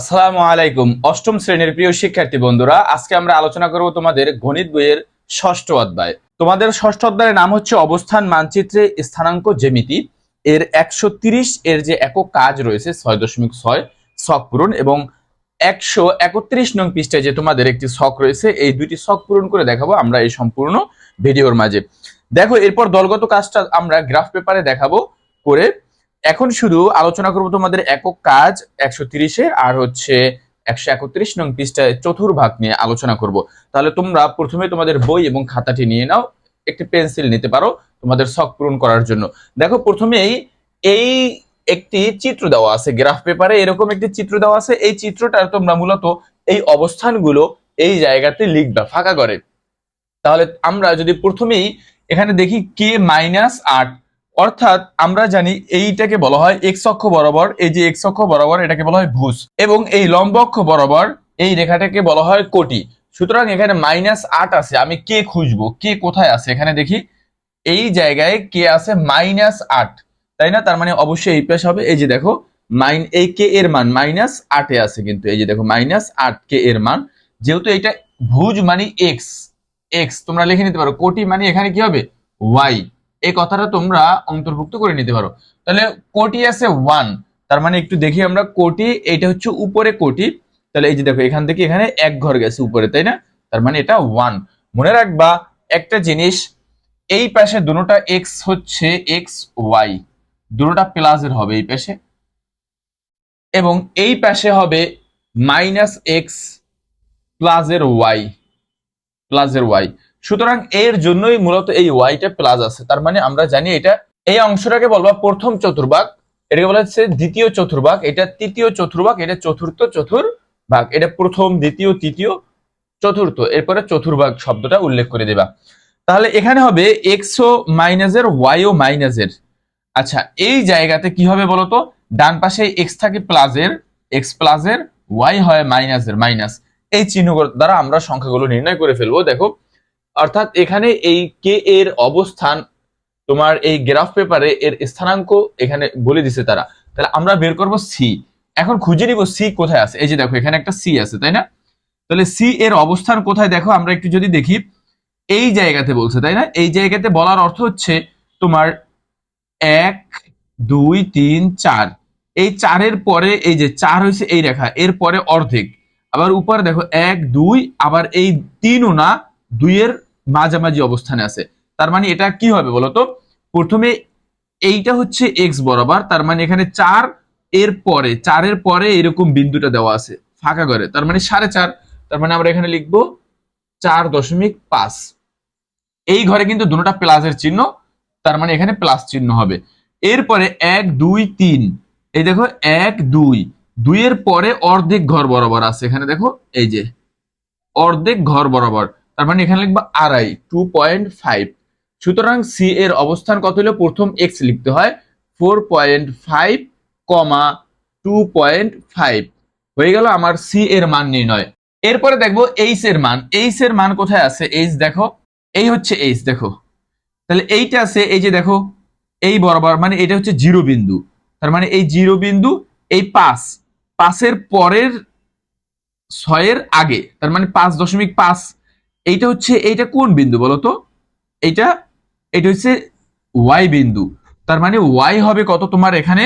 আসসালামু আলাইকুম। অষ্টম শ্রেণির প্রিয় শিক্ষার্থী বন্ধুরা, আজকে আমরা আলোচনা করব তোমাদের গণিত বইয়ের ষষ্ঠ অধ্যায়। তোমাদের ষষ্ঠ অধ্যায়ের নাম হচ্ছে অবস্থান মানচিত্রে স্থানাঙ্ক জ্যামিতি। এর একশো এর যে একক কাজ রয়েছে, ছয় দশমিক ছয় ছক পূরণ এবং একশো একত্রিশ নং পৃষ্ঠায় যে তোমাদের একটি শখ রয়েছে, এই দুইটি শখ পূরণ করে দেখাবো আমরা এই সম্পূর্ণ ভিডিওর মাঝে। দেখো, এরপর দলগত কাজটা আমরা গ্রাফ পেপারে দেখাবো করে এখন শুধু আলোচনা করব তোমাদের একক কাজ একশো তিরিশের, আর হচ্ছে একশো একত্রিশ নং পৃষ্ঠায় চতুর্ভাগ নিয়ে আলোচনা করব। তাহলে তোমরা প্রথমে তোমাদের বই এবং খাতাটি নিয়ে নাও, একটি পেন্সিল নিতে পারো তোমাদের শখ পূরণ করার জন্য। দেখো, প্রথমেই এই একটি চিত্র দেওয়া আছে, গ্রাফ পেপারে এরকম একটি চিত্র দেওয়া আছে। এই চিত্রটা তোমরা মূলত এই অবস্থানগুলো এই জায়গাতে লিখবা ফাঁকা করে তাহলে আমরা যদি প্রথমেই এখানে দেখি কে মাইনাস আট অর্থাৎ আমরা জানি এইটাকে বলা হয় এক্স অক্ষ বরাবর, এই যে এক্স অক্ষ বরাবর এটাকে বলা হয় ভুজ। এবং এই লম্ব অক্ষ বরাবর এই রেখাটাকে বলা হয় কোটি। সুতরাং এখানে মাইনাস আট আছে, আমি কে খুঁজবো? কে কোথায় আছে? এখানে দেখি, এই জায়গায় কে আছে মাইনাস আট। তাই না? তার মানে অবশ্যই এই পাশে হবে, এই যে দেখো মাইন এই কে এর মান মাইনাস আটে আছে কিন্তু, এই যে দেখো মাইনাস আট কে এর মান। যেহেতু এটা ভুজ মানে এক্স এক্স তোমরা লিখে নিতে পারো, কোটি মানে এখানে কি হবে? ওয়াই এই কথাটা তোমরা অন্তর্ভুক্ত করে নিতে পারো। তাহলে কোটি আছে ওয়ান তার মানে একটু দেখি আমরা, কোটি এইটা হচ্ছে উপরে কোটি। তাহলে এই যে দেখো, এখান থেকে এখানে এক ঘর গেছে উপরে, তাই না? তার মানে এটা ওয়ান মনে রাখবা, একটা জিনিস, এই পাশে দুটোটা এক্স হচ্ছে এক্স ওয়াই দুটোটা প্লাসের হবে এই পাশে। এবং এই পাশে হবে মাইনাস এক্স প্লাসের ওয়াই প্লাসের ওয়াই সুতরাং এর জন্যই মূলত এই ওয়াইটা প্লাস আছে। তার মানে আমরা জানি এটা, এই অংশটাকে বলব প্রথম চতুর্ভাগ, এটাকে বলা হচ্ছে দ্বিতীয় চতুর্ভাগ, এটা তৃতীয় চতুর্ভাগ, এটা চতুর্থ চতুর্ভাগ, এটা প্রথম, দ্বিতীয়, তৃতীয়, চতুর্থ, এরপরে চতুর্ভাগ শব্দটা উল্লেখ করে দেবা। তাহলে এখানে হবে এক্সও মাইনাসের ওয়াইও মাইনাসের আচ্ছা এই জায়গাতে কি হবে বলতো? ডান পাশে এক্স থাকে প্লাসের এক্স প্লাসের ওয়াই হয় মাইনাসের মাইনাস এই চিহ্ন দ্বারা আমরা সংখ্যাগুলো নির্ণয় করে ফেলব। দেখো অর্থাৎ এখানে এই কে এর অবস্থান, তোমার এই গ্রাফ পেপারে এর স্থানাঙ্ক এখানে বলে দিছে তারা। তাহলে আমরা বের করব সি এখন খুঁজে নিব সি কোথায় আছে। এই যে দেখো, এখানে একটা সি আছে, তাই না? তাহলে সি এর অবস্থান কোথায় দেখো, আমরা একটু যদি দেখি, এই জায়গাতে বলছে, তাই না? এই জায়গাতে বলার অর্থ হচ্ছে তোমার এক, দুই, তিন, চার। এই চারের পরে, এই যে চার হয়েছে এই রেখা, এর পরে অর্ধেক। আবার উপরে দেখো, এক, দুই, আবার এই তিনও না, দুইয়ের মাঝামাঝি অবস্থানে আছে। তার মানে এটা কি হবে বলতো? প্রথমে এইটা হচ্ছে এক্স বরাবর, তার মানে এখানে চার এর পরে, চারের পরে এরকম বিন্দুটা দেওয়া আছে, ফাঁকা করে তার মানে সাড়ে চার, তার মানে আমরা এখানে লিখব চার দশমিক পাঁচ। এই ঘরে কিন্তু দুটোটা প্লাসের চিহ্ন, তার মানে এখানে প্লাস চিহ্ন হবে। এরপরে এক, দুই, তিন। এই দেখো, এক, দুই। দুইয়ের পরে অর্ধেক ঘর বরাবর আছে। এখানে দেখো, এই যে, অর্ধেক ঘর বরাবর। তার মানে এখানে লিখব আড়াই টু পয়েন্ট ফাইভ সুতরাং সি এর অবস্থান কত হলো? প্রথম এক্স লিখতে হয় four point five comma two point five হয়ে গেল আমার সি এর মান নির্ণয়। এরপরে দেখব এইচ এর মান। এইচ এর মান কোথায় আছে? এইচ দেখো, এই হচ্ছে এইচ দেখো। তাহলে এইটা আছে, এই যে দেখো, এই বরাবর মানে এটা হচ্ছে জিরো বিন্দু। তার মানে এই জিরো বিন্দু, এই পাঁচ, পাঁচের পরের ছয়ের আগে, তার মানে পাঁচ দশমিক পাঁচ এইটা হচ্ছে, এইটা কোন বিন্দু বলো তো? এইটা এটা হচ্ছে ওয়াই বিন্দু। তার মানে ওয়াই হবে কত তোমার এখানে?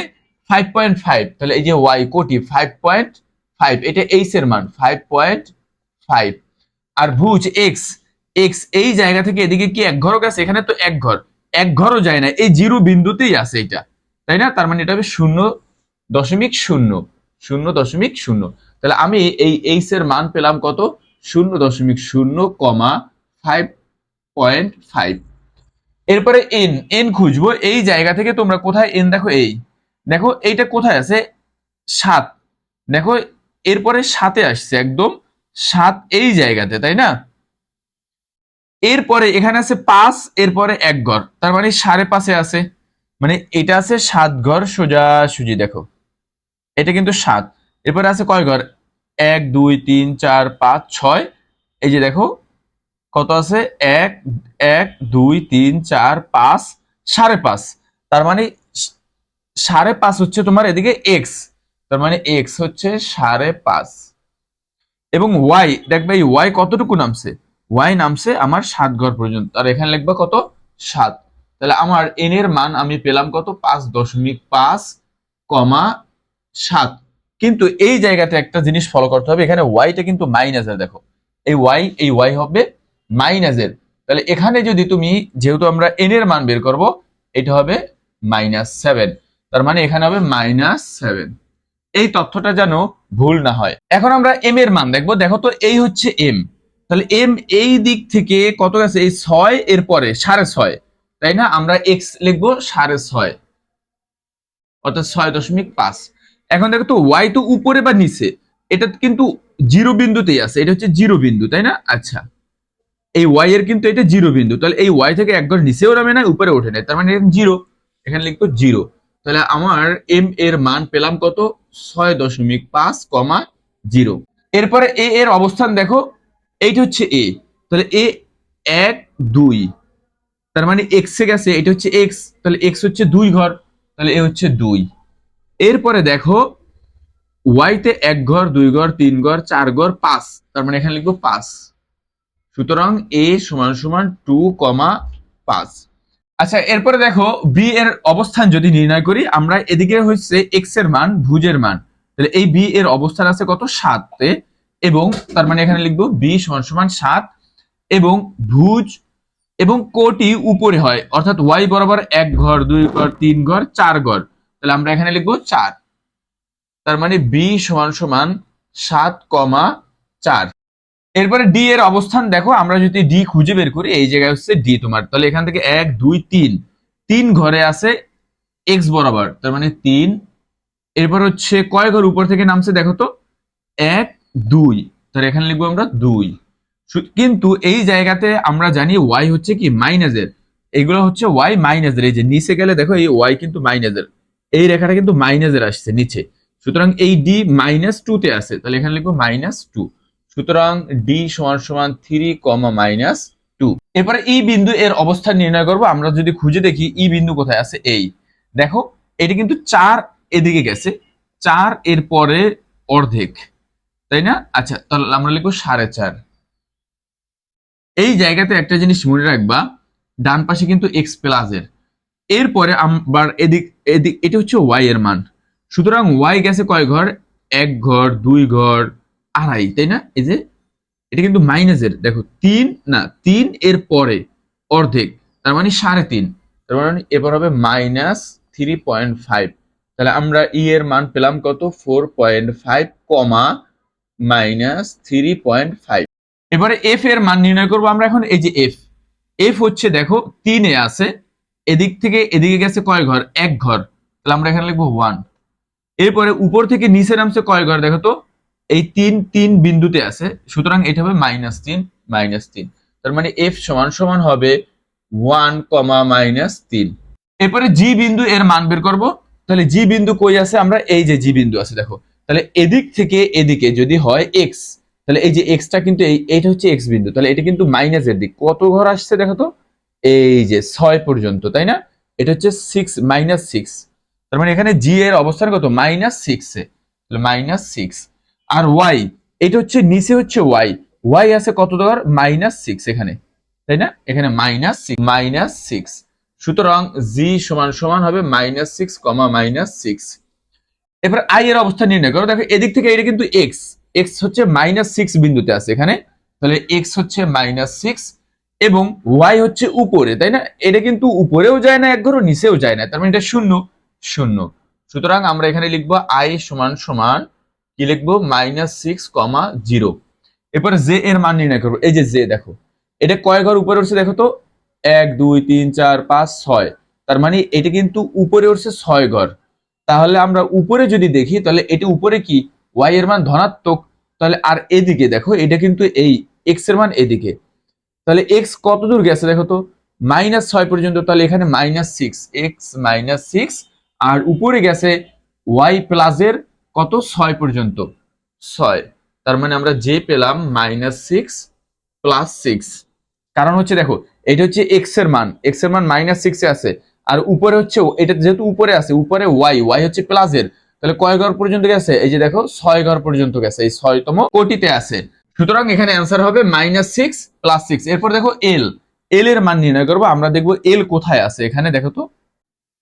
ফাইভ পয়েন্ট ফাইভ তাহলে এই যে ওয়াই কোটি ফাইভ পয়েন্ট ফাইভ এটা এইচ এর মান ফাইভ পয়েন্ট ফাইভ আর ভুজ এক্স এক্স এই জায়গা থেকে এদিকে কি এক ঘরও গেছে এখানে তো এক ঘর। এক ঘরও যায় না। এই জিরো বিন্দুতেই আছে এটা তাই না? তার মানে এটা হবে শূন্য দশমিক শূন্য। শূন্য দশমিক শূন্য। তাহলে আমি এই এইচ এর মান পেলাম কত? শূন্য দশমিক শূন্য কমা ফাইভ পয়েন্ট ফাইভ এরপরে এন এন খুঁজবো, এই জায়গা থেকে তোমরা কোথায় এন দেখো এই। দেখো, এইটা কোথায় আছে? সাত। দেখো, এরপরে সাতে আসছে একদম। সাত এই জায়গাতে, তাই না? এরপরে এখানে আছে পাঁচ, এরপরে এক ঘর। তার মানে সাড়ে পাঁচে আছে। মানে এটা আছে সাত ঘর সোজা সুজি দেখো। এটা কিন্তু সাত। এরপরে আছে কয় ঘর? এক, দুই, তিন, চার, পাঁচ, ছয়। এই যে দেখো, কত আছে? এক এক, দুই, তিন, চার, পাঁচ, সাড়ে পাঁচ। তার মানে সাড়ে পাঁচ হচ্ছে তোমার এদিকে এক্স তার মানে এক্স হচ্ছে সাড়ে পাঁচ। এবং ওয়াই দেখবে এই ওয়াই কতটুকু নামছে? ওয়াই নামছে আমার সাত ঘর পর্যন্ত। আর এখানে লিখবা কত? সাত। তাহলে আমার এন এর মান আমি পেলাম কত? পাঁচ দশমিক পাঁচ কমা সাত। কিন্তু এই জায়গাতে একটা জিনিস ফলো করতে হবে, এখানে ওয়াইটা কিন্তু মাইনাসের দেখো। এই ওয়াই এই ওয়াই হবে মাইনাসের তাহলে এখানে যদি তুমি, যেহেতু আমরা এন এর মান বের করব, এটা হবে মাইনাস সেভেন তার মানে এখানে হবে মাইনাস সেভেন এই তথ্যটা যেন ভুল না হয়। এখন আমরা এম এর মান দেখব। দেখো তো, এই হচ্ছে এম তাহলে এম এই দিক থেকে কত গেছে? এই ছয় এর পরে সাড়ে ছয়। তাই না? আমরা এক্স লিখব সাড়ে ছয়। অর্থাৎ ছয় দশমিক পাঁচ। এখন দেখো তো ওয়াই তো উপরে বা নিচে, এটা কিন্তু জিরো বিন্দুতেই আছে, এটা হচ্ছে জিরো বিন্দু, তাই না? আচ্ছা। এই ওয়াই এর কিন্তু এটা জিরো বিন্দু, তাহলে এই ওয়াই থেকে এক ঘর নিচেও নামে না, উপরে ওঠে না, তার মানে জিরো, এখানে লিখতো জিরো। তাহলে আমার এম এর মান পেলাম কত? ছয় দশমিক পাঁচ কমা জিরো। এরপরে এ এর অবস্থান দেখো, এইটা হচ্ছে এ তাহলে এ এক, দুই, তার মানে এক্স এ গেছে, এটা হচ্ছে এক্স তাহলে এক্স হচ্ছে দুই ঘর, তাহলে এ হচ্ছে দুই। এরপরে দেখো ওয়াইতে এক ঘর, দুই ঘর, তিন ঘর, চার ঘর, পাঁচ। তার মানে এখানে লিখব পাঁচ। সুতরাং এ সমান সমান টু কমা পাঁচ। আচ্ছা এরপরে দেখো বি এর অবস্থান যদি নির্ণয় করি, আমরা এদিকে হচ্ছে এক্সের মান, ভুজের মান। তাহলে এই বি এর অবস্থান আছে কত? সাতে এবং তার মানে এখানে লিখব বি সমান সমান সাত। এবং ভুজ এবং কোটি উপরে হয়। অর্থাৎ ওয়াই বরাবর এক ঘর, দুই ঘর, তিন ঘর, চার ঘর। তাহলে আমরা এখানে লিখব চার। তার মানে বি সমান সমান সাত কমা চার। এরপরে ডি এর অবস্থান দেখো, আমরা যদি ডি খুঁজে বের করি, এই জায়গায় হচ্ছে ডি তোমার। তাহলে এখান থেকে এক, দুই, তিন। তিন ঘরে আছে এক্স বরাবর, তার মানে তিন। এরপর হচ্ছে কয় ঘর উপর থেকে নামছে দেখো তো? এক, দুই। তাহলে এখানে লিখব আমরা দুই। কিন্তু এই জায়গাতে আমরা জানি ওয়াই হচ্ছে কি? মাইনাসের এগুলো হচ্ছে ওয়াই মাইনাসের এই যে নিচে গেলে দেখো এই ওয়াই কিন্তু মাইনাসের এই রেখাটা কিন্তু মাইনাসের আসছে নিচে। সুতরাং এই ডি মাইনাস টু তে আছে, তাহলে এখানে লিখব মাইনাস টু সুতরাং ডি সমান সমান থ্রি কমা মাইনাস টু এরপরে ই বিন্দু এর অবস্থান নির্ণয় করব, আমরা যদি খুঁজে দেখি ই বিন্দু কোথায় আছে, এই। দেখো, এটি কিন্তু চার এদিকে গেছে, চার এর পরে অর্ধেক, তাই না? আচ্ছা তাহলে আমরা লিখব সাড়ে চার। এই জায়গাতে একটা জিনিস মনে রাখবা, ডান পাশে কিন্তু এক্স প্লাসের এরপরে আবার এদিক এদিক এটা হচ্ছে ওয়াই এর মান। সুতরাং ওয়াই গেছে কয় ঘর? এক ঘর, দুই ঘর, আড়াই, তাই না? এই যে, এটা কিন্তু মাইনাসের দেখো, তিন, না, তিন এর পরে অর্ধেক, তার মানে সাড়ে তিন। তার মানে এবার হবে মাইনাস থ্রি পয়েন্ট ফাইভ তাহলে আমরা ই এর মান পেলাম কত? Four point five comma minus three point five এবারে এফ এর মান নির্ণয় করব আমরা এখন, এই যে এফ এফ হচ্ছে, দেখো, তিনে আছে। এদিক থেকে এদিকে গেছে কয় ঘর? এক ঘর। তাহলে আমরা এখানে লিখব ওয়ান এরপরে উপর থেকে নিচে নামছে কয় ঘর? দেখো তো, এই তিন তিন বিন্দুতে আছে। সুতরাং এটা হবে মাইনাস তিন মাইনাস তিন। তার মানে এফ সমান সমান হবে ওয়ান কমা মাইনাস তিন। এরপরে জি বিন্দু এর মান বের করব। তাহলে জি বিন্দু কই আছে আমরা? এই যে জি বিন্দু আছে, দেখো। তাহলে এদিক থেকে এদিকে যদি হয় এক্স তাহলে এই যে এক্সটা কিন্তু এই, এইটা হচ্ছে এক্স বিন্দু। তাহলে এটা কিন্তু মাইনাসের দিক। কত ঘর আসছে, দেখো তো? এই যে ছয় পর্যন্ত, তাই না? এটা হচ্ছে সিক্স মাইনাস সিক্স তার মানে এখানে জি এর অবস্থান কত? মাইনাস সিক্সে মাইনাস সিক্স আর ওয়াই এটা হচ্ছে, নিচে হচ্ছে ওয়াই ওয়াই আছে কত ঘর মাইনাস সিক্স এখানে। তাই না? এখানে মাইনাস সিক্স মাইনাস সিক্স সুতরাং জি সমান সমান হবে minus six comma minus six এবার আই এর অবস্থা নির্ণয় করো। দেখো, এদিক থেকে এটা কিন্তু এক্স এক্স হচ্ছে মাইনাস সিক্স বিন্দুতে আছে এখানে। তাহলে এক্স হচ্ছে মাইনাস সিক্স এবং ওয়াই হচ্ছে উপরে, তাই না? এটা কিন্তু উপরেও যায় না, এক ঘরও নিচেও যায় না, তার মানে এটা শূন্য শূন্য। সুতরাং আমরা এখানে লিখব আই সমান সমান, কি লিখব? মাইনাস সিক্স কমা জিরো এরপরে জে এর মান নির্ণয় করব। এই যে জে দেখো, এটা কয় ঘর উপরে উঠছে দেখো তো? এক, দুই, তিন, চার, পাঁচ, ছয়। তার মানে এটা কিন্তু উপরে উঠছে ছয় ঘর। তাহলে আমরা উপরে যদি দেখি, তাহলে এটি উপরে কি? ওয়াই এর মান ধনাত্মক। তাহলে আর এদিকে দেখো, এটা কিন্তু এই এক্সের মান এদিকে। তাহলে এক্স কত দূর গেছে দেখো তো? মাইনাস ছয় পর্যন্ত, তাহলে এখানে minus six x minus six আর উপরে গেছে ওয়াই প্লাসের কত? ছয় পর্যন্ত। ছয়। তার মানে আমরা যে পেলাম মাইনাস সিক্স প্লাস সিক্স কারণ হচ্ছে দেখো, এটা হচ্ছে এক্সের মান। এক্সের মান মাইনাস সিক্সে আছে। আর উপরে হচ্ছে এটা যেহেতু উপরে আছে, উপরে ওয়াই ওয়াই হচ্ছে প্লাসের তাহলে কয় ঘর পর্যন্ত গেছে? এই যে দেখো, ছয় ঘর পর্যন্ত গেছে। এই ছয়তম কোটিতে আছে। সুতরাং এখানে অ্যান্সার হবে মাইনাস সিক্স প্লাস সিক্স এরপর দেখো এল এল এর মান নির্ণয় করব, আমরা দেখব এল কোথায় আছে এখানে, দেখো তো।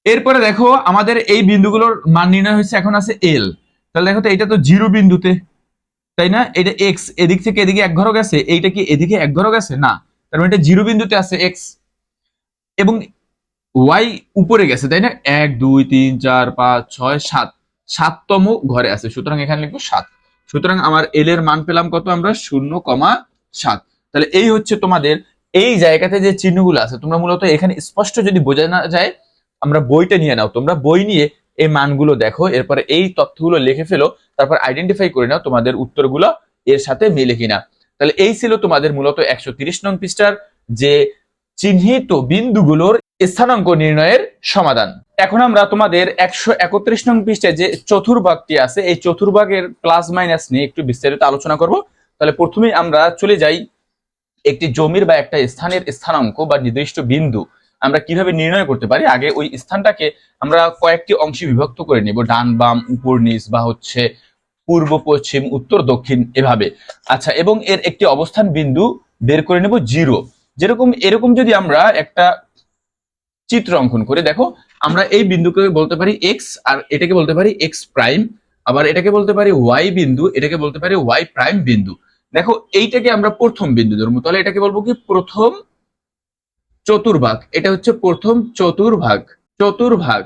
এরপরে দেখো আমাদের এই বিন্দুগুলোর মান নির্ণয় হয়েছে, এখন আছে এল তাহলে দেখো তো এটা তো জিরো বিন্দুতে, তাই না? এটা এক্স এদিক থেকে এদিকে এক ঘর গেছে এইটা কি এদিকে এক ঘর গেছে না, তার মানে এটা জিরো বিন্দুতে আছে এক্স এবং ওয়াই উপরে গেছে, তাই না? এক, দুই, তিন, চার, পাঁচ, ছয়, সাত। সাততম ঘরে আছে, সুতরাং এখানে লিখব সাত। সুতরাং আমার এল এর মান পেলাম কত আমরা? শূন্য কমা সাত। তাহলে এই হচ্ছে তোমাদের এই জায়গাতে যে চিহ্নগুলো আছে, তোমরা মূলত এখানে স্পষ্ট যদি বোঝা না যায়, আমরা বইটা নিয়ে নাও। তোমরা বই নিয়ে এই মানগুলো দেখো, এরপরে এই তথ্যগুলো লিখে ফেলো, তারপর আইডেন্টিফাই করে নাও তোমাদের উত্তরগুলো এর সাথে মিলে কিনা। তাহলে এই ছিল তোমাদের মূলত একশো তিরিশ নং পৃষ্ঠার যে চিহ্নিত বিন্দুগুলোর স্থানাঙ্ক নির্ণয়ের সমাধান। এখন আমরা তোমাদের একশো একত্রিশ নং পৃষ্ঠে যে চতুর্ভাগটি আছে, এই চতুর্ভাগের প্লাস মাইনাস নিয়ে একটু বিস্তারিত আলোচনা করব। তাহলে প্রথমেই আমরা চলে যাই একটি জমির বা একটা স্থানের স্থানাঙ্ক বা নির্দিষ্ট বিন্দু। আমরা কীভাবে নির্ণয় করতে পারি? আগে ওই স্থানটাকে আমরা কয়েকটি অংশে বিভক্ত করে নিব। ডান, বাম, উপর, নিচ বা হচ্ছে পূর্ব, পশ্চিম, উত্তর, দক্ষিণ এভাবে। আচ্ছা এবং এর একটি অবস্থান বিন্দু বের করে নেব জিরো। যেরকম, এরকম যদি আমরা একটা চিত্র অঙ্কন করে। দেখো, আমরা এই বিন্দুকে বলতে পারি এক্স আর এটাকে বলতে পারি এক্স প্রাইম আবার এটাকে বলতে পারি ওয়াই বিন্দু, এটাকে বলতে পারি ওয়াই প্রাইম বিন্দু। দেখো, এইটাকে আমরা প্রথম বিন্দু ধরবো। তাহলে এটাকে বলব কি? প্রথম চতুর্ভাগ। এটা হচ্ছে প্রথম চতুর্ভাগ। চতুর্ভাগ।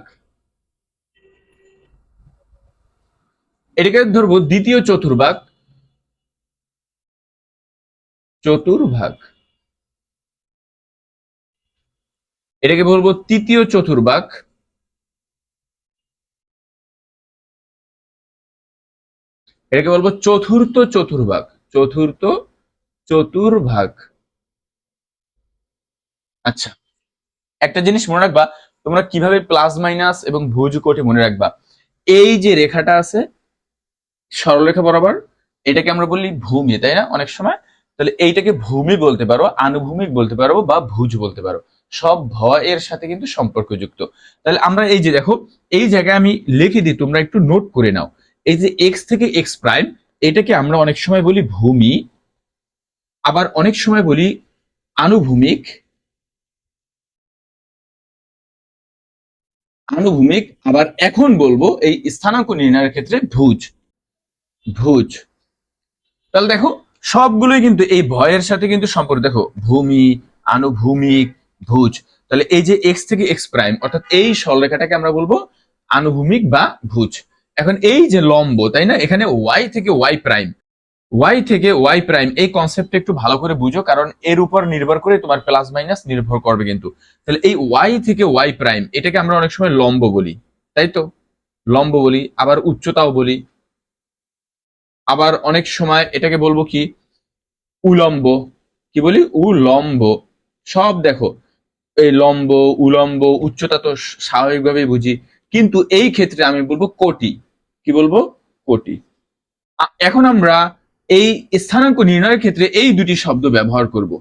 এটাকে ধরবো দ্বিতীয় চতুর্ভাগ। চতুর্ভাগ। এটাকে বলব তৃতীয় চতুর্ভাগ। এটাকে বলব চতুর্থ চতুর্ভাগ। চতুর্থ চতুর্ভাগ। আচ্ছা একটা জিনিস মনে রাখবা, তোমরা কীভাবে প্লাস, মাইনাস এবং ভুজ কোটে মনে রাখবা? এই যে রেখাটা আছে, সরলরেখা বরাবর, এটাকে আমরা বলি ভূমি, তাই না? অনেক সময়, তাহলে এইটাকে ভূমি বলতে পারো, আনুভূমিক বলতে পারো বা ভুজ বলতে পারো। সব ভ এর সাথে কিন্তু সম্পর্কযুক্ত। তাহলে আমরা এই যে দেখো, এই জায়গায় আমি লিখে দিই, তোমরা একটু নোট করে নাও। এই যে এক্স থেকে এক্স প্রাইম এটাকে আমরা অনেক সময় বলি ভূমি, আবার অনেক সময় বলি আনুভূমিক আনুভূমিক, আবার এখন বলব এই স্থানাঙ্ক নির্ণয়ের ক্ষেত্রে ভুজ ভুজ। তাহলে দেখো, সবগুলোই কিন্তু এই ভয়ের সাথে কিন্তু সম্পর্ক। দেখো, ভূমি, আনুভূমিক ভুজ। তাহলে এই যে এক্স থেকে এক্স প্রাইম অর্থাৎ এই সরলরেখাটাকে আমরা বলব আনুভূমিক বা ভুজ। এখন এই যে লম্ব, তাই না? এখানে ওয়াই থেকে ওয়াই প্রাইম ওয়াই থেকে ওয়াই প্রাইম এই কনসেপ্টটা একটু ভালো করে বুঝো, কারণ এর উপর নির্ভর করে তোমার প্লাস মাইনাস নির্ভর করবে কিন্তু। তাহলে এই ওয়াই থেকে ওয়াই প্রাইম এটাকে আমরা অনেক সময় লম্ব বলি, তাই তো? লম্ব বলি, আবার উচ্চতাও বলি। আবার অনেক সময় এটাকে বলব কি? উলম্ব। কি বলি? উলম্ব। সব দেখো এই লম্ব, উলম্ব, উচ্চতা তো স্বাভাবিকভাবেই বুঝি। কিন্তু এই ক্ষেত্রে আমি বলব কোটি। কি বলব? কোটি। এখন আমরা এই স্থানাঙ্ক নির্ণয়ের ক্ষেত্রে এই দুটি শব্দ ব্যবহার করব।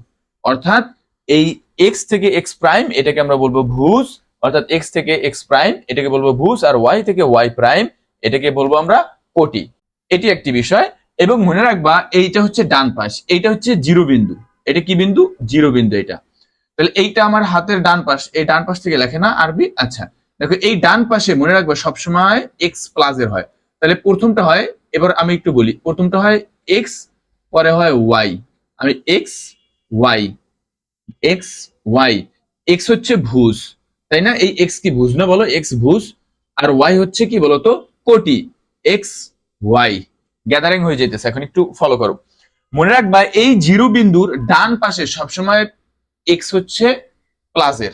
অর্থাৎ এই এক্স থেকে এক্স প্রাইম এটাকে আমরা বলব ভুজ, অর্থাৎ এক্স থেকে এক্স প্রাইম এটাকে বলব ভুজ, আর ওয়াই থেকে ওয়াই প্রাইম এটাকে বলব আমরা কোটি। এটি একটি বিষয়। এবং মনে রাখবা, এইটা হচ্ছে ডান পাশ, এইটা হচ্ছে জিরো বিন্দু। এটা কি বিন্দু? জিরো বিন্দু এটা। তাহলে এইটা আমার হাতের ডান পাশ, এই ডান পাশ থেকে লেখে না আরবি? আচ্ছা দেখো, এই ডান পাশে মনে রাখবা সবসময় এক্স প্লাসের হয়। তাহলে প্রথমটা হয়, এবার আমি একটু বলি, প্রথমটা হয় এক্স পরে হয় ওয়াই আমি x y x y x হচ্ছে ভুজ, তাই না? এই এক্স কি ভুজ না বলো? এক্স ভুজ, আর ওয়াই হচ্ছে কি বলতো কোটি। এক্স ওয়াই গ্যাদারিং হয়ে যেতেছে এখন একটু ফলো করো। মনে রাখবা, এই জিরো বিন্দুর ডান পাশে সবসময় এক্স হচ্ছে প্লাসের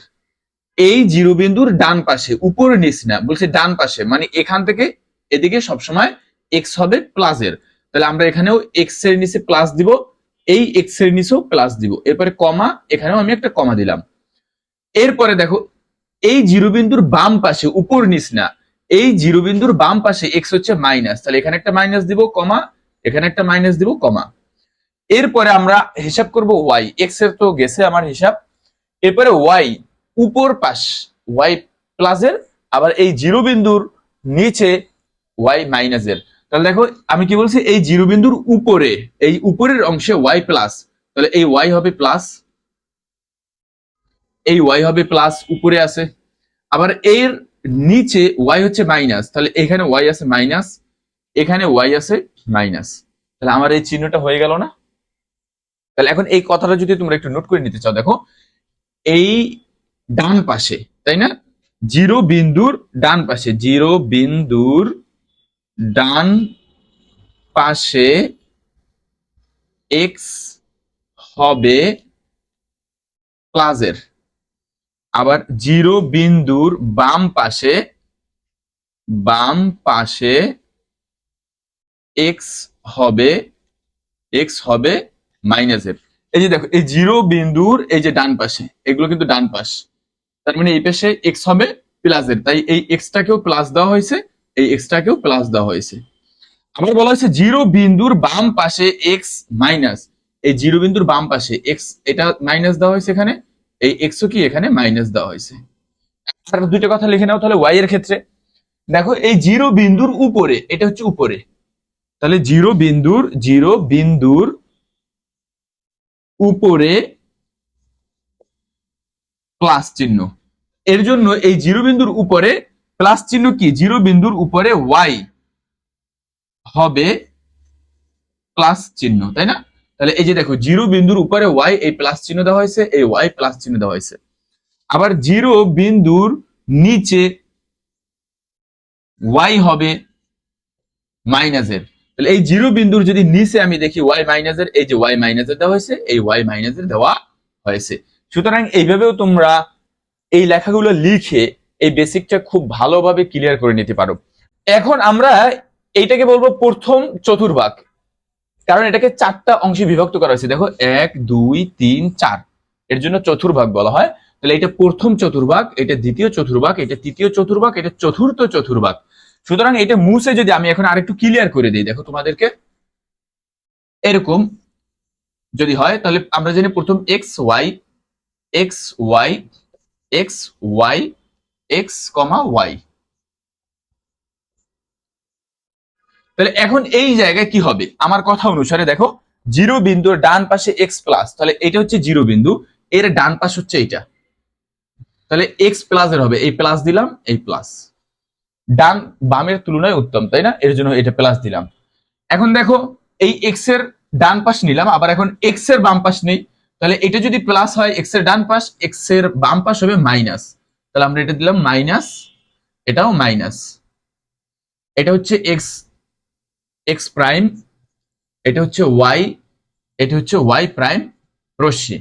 এই জিরো বিন্দুর ডান পাশে, উপর নিচ না, বলছে ডান পাশে মানে এখান থেকে এদিকে সবসময় এক্স হবে প্লাসের তাহলে আমরা এখানেও এক্সের নিচে প্লাস দিব, এই এক্সের নিচেও প্লাস দিব। এরপরে কমা, এখানেও আমি একটা কমা দিলাম। এরপরে দেখো, এই জিরো বিন্দুর বাম পাশে, উপর নিচ না, এই জিরো বিন্দুর বাম পাশে এক্স হচ্ছে মাইনাস তাহলে এখানে একটা মাইনাস দিব, কমা, এখানে একটা মাইনাস দিব, কমা। এরপরে আমরা হিসাব করব ওয়াই এক্সের তো গেছে আমার হিসাব। এরপরে ওয়াই উপর পাশ ওয়াই প্লাসের আবার এই জিরো বিন্দুর নিচে ওয়াই মাইনাসের তাহলে দেখো, আমি কি বলছি? এই জিরো বিন্দুর উপরে, এই উপরের অংশে ওয়াই প্লাস তাহলে এই ওয়াই হবে প্লাস এই ওয়াই হবে প্লাস উপরে আছে। আবার এর নিচে ওয়াই হচ্ছে মাইনাস তাহলে এখানে ওয়াই আছে মাইনাস এখানে ওয়াই আছে মাইনাস তাহলে আমার এই চিহ্নটা হয়ে গেল না? তাহলে এখন এই কথাটা যদি তোমরা একটু নোট করে নিতে চাও, দেখো, এই ডান পাশে, তাই না? জিরো বিন্দুর ডান পাশে, জিরো বিন্দুর ডান পাশে এক্স হবে প্লাসের আবার জিরো বিন্দুর বাম পাশে বাম পাশে এক্স হবে এক্স হবে মাইনাসের এই যে দেখো, এই জিরো বিন্দুর এই যে ডান পাশে, এগুলো কিন্তু ডান পাশ। তার মানে এই পাশে এক্স হবে প্লাসের তাই এই এক্সটাকেও প্লাস দেওয়া হয়েছে, এই এক্সটাকেও প্লাস দেওয়া হয়েছে। আবার বলা হয়েছে জিরো বিন্দুর বাম পাশে এক্স মাইনাস এই জিরো বিন্দুর বাম পাশে এক্স এটা মাইনাস দেওয়া হয়েছে এখানে, এই এক্সও কি এখানে মাইনাস দেওয়া হয়েছে। আর দুইটা কথা লিখে নাও, তাহলে ওয়াই এর ক্ষেত্রে। দেখো, এই জিরো বিন্দুর উপরে, এটা হচ্ছে উপরে। তাহলে জিরো বিন্দুর জিরো বিন্দুর উপরে প্লাস চিহ্ন। এর জন্য এই জিরো বিন্দুর উপরে প্লাস চিহ্ন কি? জিরো বিন্দুর উপরে ওয়াই হবে প্লাস চিহ্ন, তাই না? তাহলে এই যে দেখো, জিরো বিন্দুর উপরে ওয়াই এই প্লাস চিহ্ন দেওয়া হয়েছে, এই ওয়াই প্লাস চিহ্ন দেওয়া হয়েছে। আবার জিরো বিন্দুর নিচে ওয়াই হবে মাইনাসের তাহলে এই জিরো বিন্দুর যদি নিচে আমি দেখি ওয়াই মাইনাসের এই যে ওয়াই মাইনাসের দেওয়া হয়েছে, এই ওয়াই মাইনাসের দেওয়া হয়েছে। সুতরাং এইভাবেও তোমরা এই লেখাগুলো লিখে এই বেসিকটা খুব ভালোভাবে ক্লিয়ার করে নিতে পারো। এখন আমরা এইটাকে বলব প্রথম চতুর্ভাগ। কারণ এটাকে চারটা অংশে বিভক্ত করা হয়েছে। দেখো, এক, দুই, তিন, চার। এর জন্য চতুর্ভাগ বলা হয়। তাহলে এটা প্রথম চতুর্ভাগ, এটা দ্বিতীয় চতুর্ভাগ, এটা তৃতীয় চতুর্ভাগ, এটা চতুর্থ চতুর্ভাগ। সুতরাং এটা মুছে যদি আমি এখন আরেকটু ক্লিয়ার করে দিই, দেখো তোমাদেরকে এরকম যদি হয়, তাহলে আমরা জানি প্রথম x y x y x y x comma y তাহলে এখন এই জায়গায় কি হবে? আমার কথা অনুসারে দেখো, জিরো বিন্দুর ডান পাশে এক্স প্লাস তাহলে এটা হচ্ছে জিরো বিন্দু, এর ডান পাশ হচ্ছে এইটা। তাহলে এক্স প্লাস এর হবে, এই প্লাস দিলাম, এই প্লাস ডান বামের তুলনায় উত্তম, তাই না? এর জন্য এটা প্লাস দিলাম। এখন দেখো, এই এক্সের ডান পাশ নিলাম, আবার এখন এক্সের বাম পাশ নেই। তাহলে এটা যদি প্লাস হয় এক্সের ডান পাশ এক্সের বাম পাশ হবে মাইনাস তাহলে আমরা এটা দিলাম মাইনাস এটাও মাইনাস এটা হচ্ছে এক্স এক্স প্রাইম এটা হচ্ছে ওয়াই এটা হচ্ছে ওয়াই প্রাইম রশ্মি।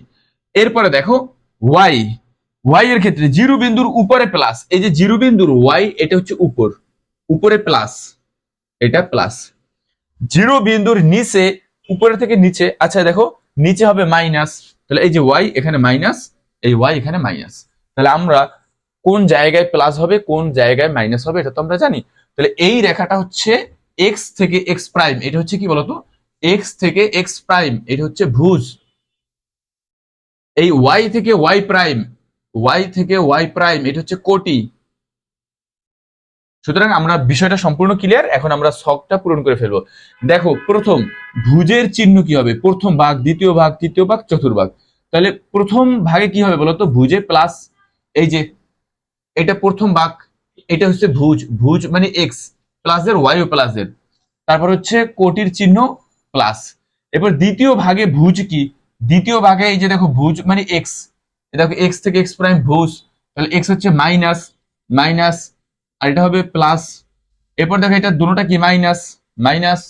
এরপরে দেখো ওয়াই ওয়াই এর ক্ষেত্রে জিরো বিন্দুর উপরে প্লাস এই যে জিরো বিন্দুর ওয়াই এটা হচ্ছে উপর। উপরে প্লাস এটা প্লাস জিরো বিন্দুর নিচে, উপরে থেকে নিচে আচ্ছা দেখো, নিচে হবে মাইনাস তাহলে এই যে ওয়াই এখানে মাইনাস এই ওয়াই এখানে মাইনাস তাহলে আমরা কোন জায়গায় প্লাস হবে, কোন জায়গায় মাইনাস হবে, এটা তো আমরা জানি। তাহলে এই রেখাটা হচ্ছে এক্স থেকে এক্স প্রাইম এটা হচ্ছে কি বলতো? এক্স থেকে এক্স প্রাইম এটা হচ্ছে ভুজ। এই ওয়াই থেকে ওয়াই প্রাইম ওয়াই থেকে ওয়াই প্রাইম এটা হচ্ছে কোটি। সুতরাং আমরা বিষয়টা সম্পূর্ণ ক্লিয়ার এখন আমরা শখটা পূরণ করে ফেলব। দেখো, প্রথম, ভুজের চিহ্ন কি হবে? প্রথম ভাগ, দ্বিতীয় ভাগ, তৃতীয় ভাগ, চতুর্ভাগ। তাহলে প্রথম ভাগে কি হবে বলতো? ভুজে প্লাস এই যে, এটা প্রথম ভাগ, এটা হচ্ছে ভুজ। ভুজ মানে এক্স প্লাসের ওয়াই ও প্লাসের তারপর হচ্ছে কোটির চিহ্ন প্লাস এরপর দ্বিতীয় ভাগে ভুজ কি? দ্বিতীয় ভাগে এই যে দেখো, ভুজ মানে এক্স দেখো এক্স থেকে এক্স প্রাইম ভুজ, তাহলে এক্স হচ্ছে মাইনাস মাইনাস আর এটা হবে প্লাস এরপর দেখো এটা দুটোটা কি মাইনাস মাইনাস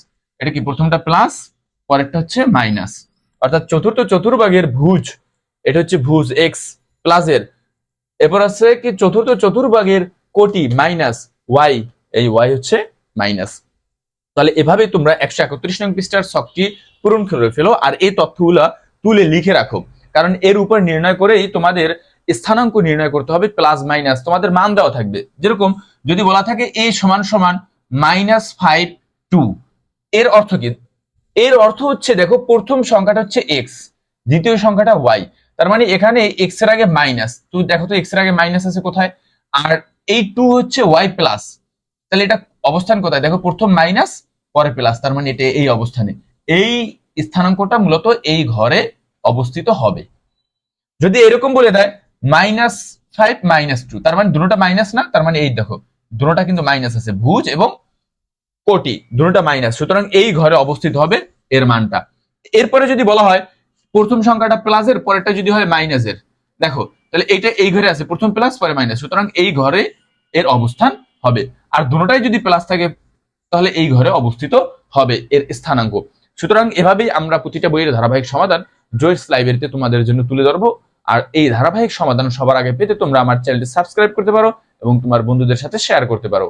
এটা কি প্রথমটা প্লাস পরেরটা হচ্ছে মাইনাস অর্থাৎ চতুর্থ চতুর্ভাগের ভুজ, এটা হচ্ছে ভুজ এক্স প্লাসের এরপর আছে কি চতুর্থ চতুর্ভাগের কোটি মাইনাস ওয়াই এই ওয়াই হচ্ছে মাইনাস তাহলে এভাবে তোমরা একশো একত্রিশ নং পৃষ্ঠার শখটি পূরণ করে ফেলো, আর এই তথ্যগুলা তুলে লিখে রাখো। কারণ এর উপর নির্ণয় করেই তোমাদের স্থানাঙ্ক নির্ণয় করতে হবে প্লাস মাইনাস তোমাদের মান দেওয়া থাকবে। যেরকম যদি বলা থাকে এ সমান সমান মাইনাস ফাইভ টু এর অর্থ কি? এর অর্থ হচ্ছে, দেখো, প্রথম সংখ্যাটা হচ্ছে এক্স দ্বিতীয় সংখ্যাটা ওয়াই তার মানে এখানে এক্সের আগে মাইনাস তুই দেখো তো এক্সের আগে মাইনাস আছে কোথায়? আর এই টু হচ্ছে ওয়াই প্লাস তাহলে এটা অবস্থান কোথায়? দেখো, প্রথম মাইনাস পরে প্লাস তার মানে এটা এই অবস্থানে। এই স্থানাঙ্কটা মূলত এই ঘরে অবস্থিত হবে। যদি এরকম বলে দেয় মাইনাস ফাইভ মাইনাস টু তার মানে দুটোটা মাইনাস না, তার মানে এই দেখো, দুটোটা কিন্তু মাইনাস আছে, ভুজ এবং কোটি, দুটোটা মাইনাস সুতরাং এই ঘরে অবস্থিত হবে এর মানটা। এরপরে যদি বলা হয়, প্রথম সংখ্যাটা প্লাসের পরেরটা যদি হয় মাইনাসের দেখো, তাহলে এইটা এই ঘরে আছে, প্রথম প্লাস পরে মাইনাস সুতরাং এই ঘরে এর অবস্থান হবে। আর দুটোটাই যদি প্লাস থাকে, তাহলে এই ঘরে অবস্থিত হবে এর স্থানাঙ্ক। সুতরাং এভাবেই আমরা প্রতিটা বইয়ের ধারাবাহিক সমাধান জয়েস লাইব্রেরিতে তোমাদের জন্য তুলে ধরবো। আর এই ধারাবাহিক সমাধান সবার আগে পেতে তোমরা আমার চ্যানেলটি সাবস্ক্রাইব করতে পারো এবং তোমার বন্ধুদের সাথে শেয়ার করতে পারো।